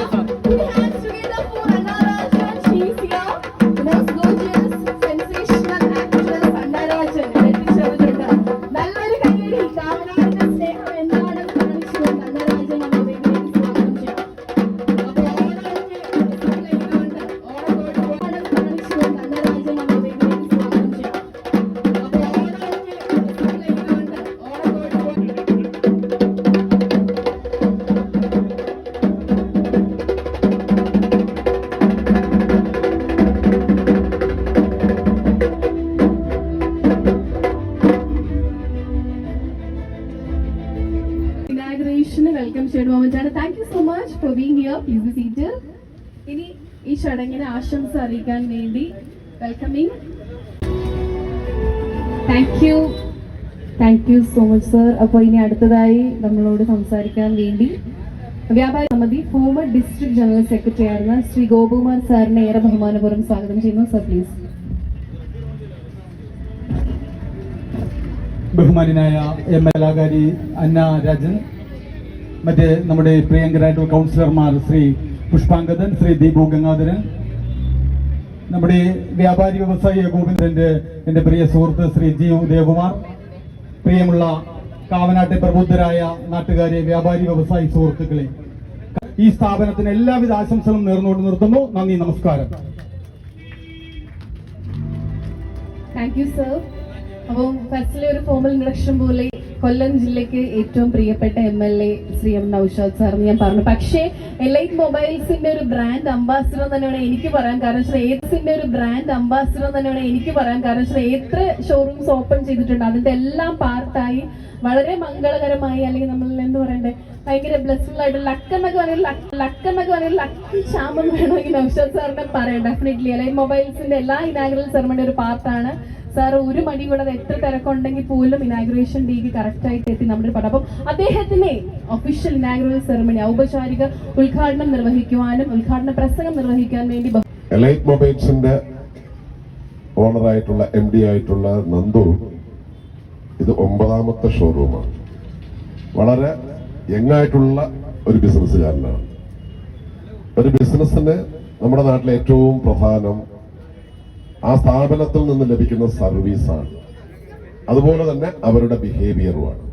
levanta. സെലിബ്രേഷന് welcome shade moment ആണ് thank you so much for being here please be seat ഇനി ഈ ചടങ്ങിനെ ആശംസ അറിയിക്കാൻ വേണ്ടി welcoming thank you thank you so much sir അപ്പോൾ ഇനി അടുത്തതായി നമ്മളോട് സംസാരിക്കാൻ വേണ്ടി വ്യാപാര സമിതി ഫോമർ ഡിസ്ട്രിക്ട് ജനറൽ സെക്രട്ടറി ആയിരുന്ന ശ്രീ ഗോപകുമാർ സാറിനെ ഏറെ ബഹുമാനപൂർവം സ്വാഗതം ചെയ്യുന്നു. സർ പ്ലീസ് ബഹുമാനായ എം എൽ ആകാരി അന്ന രാജൻ മറ്റ് നമ്മുടെ പ്രിയങ്കരായിട്ടുള്ള കൗൺസിലർമാർ ശ്രീ പുഷ്പാങ്കദൻ ശ്രീ ദീപു ഗംഗാധരൻ നമ്മുടെ വ്യാപാരി വ്യവസായി ഗോവിന്ദന്റെ എന്റെ പ്രിയ സുഹൃത്ത് ശ്രീ ജി ഉദയകുമാർ പ്രിയമുള്ള കാവനാട്ടെ പ്രബുദ്ധരായ നാട്ടുകാരെ വ്യാപാരി വ്യവസായി സുഹൃത്തുക്കളെ ഈ സ്ഥാപനത്തിന് എല്ലാവിധ ആശംസകളും നേർന്നുകൊണ്ട് നിർത്തുന്നു. നന്ദി നമസ്കാരം. താങ്ക് യു സർ അപ്പോൾ ഫസ്റ്റിലെ ഒരു ഫോമൽ ഇൻട്രഡക്ഷൻ പോലെ കൊല്ലം ജില്ലയ്ക്ക് ഏറ്റവും പ്രിയപ്പെട്ട M L A Shri M Naushad sir ഞാൻ പറഞ്ഞു. പക്ഷേ എലൈറ്റ് മൊബൈൽസിന്റെ ഒരു ബ്രാൻഡ് അംബാസിഡർ തന്നെയാണ് എനിക്ക് പറയാൻ കാരണം. ഏസിന്റെ ഒരു ബ്രാൻഡ് അംബാസിഡർ തന്നെയാണ് എനിക്ക് പറയാൻ കാരണം. വെച്ചാൽ എത്ര ഷോറൂംസ് ഓപ്പൺ ചെയ്തിട്ടുണ്ട് അതിന്റെ എല്ലാം പാർട്ടായി വളരെ മംഗളകരമായി അല്ലെങ്കിൽ നമ്മൾ എന്ത് പറയണ്ടേ ഭയങ്കര ബ്ലെസ്ഫുൾ ആയിട്ട് ലക്ക് എന്നൊക്കെ പറയുന്നത് ലക്ക് എന്നൊക്കെ പറയുന്നത് ലക്കി ശാമം വേണമെങ്കിൽ നൌഷാദ് സാറിനെ പറയാം. ഡെഫിനറ്റ്ലി എലൈറ്റ് മൊബൈൽസിന്റെ എല്ലാ ഇനാഗ്രൽ സെറമണിയുടെ ഒരു പാർട്ടാണ് സാർ ഒരു മടി കൂടാതെ എത്ര തിരക്കുണ്ടെങ്കിൽ പോലും ഇനാഗ്രേഷൻ ഡേക്ക് കറക്റ്റ് ആയിട്ട് എത്തി നമ്മുടെ പടം. അപ്പം അദ്ദേഹത്തിന് ഒഫീഷ്യൽ ഇനാഗ്രേഷൻ സെറമണി ഔപചാരിക ഉദ്ഘാടനം നിർവഹിക്കുവാനും ഉദ്ഘാടന പ്രസംഗം നിർവഹിക്കാൻ വേണ്ടി എലൈറ്റ് മൊബൈൽസിന്റെ ഓണറായിട്ടുള്ള എം ഡി ആയിട്ടുള്ള നന്ദു ഇത് ഒമ്പതാമത്തെ ഷോറൂമാണ് വളരെ യങ്ങായിട്ടുള്ള ഒരു ബിസിനസ്സുകാരനാണ് ഒരു ബിസിനസ്സിന് നമ്മുടെ നാട്ടിലെ ഏറ്റവും പ്രധാനം ആ സ്ഥാപനത്തിൽ നിന്ന് ലഭിക്കുന്ന സർവീസാണ്. അതുപോലെ തന്നെ അവരുടെ ബിഹേവിയറുമാണ്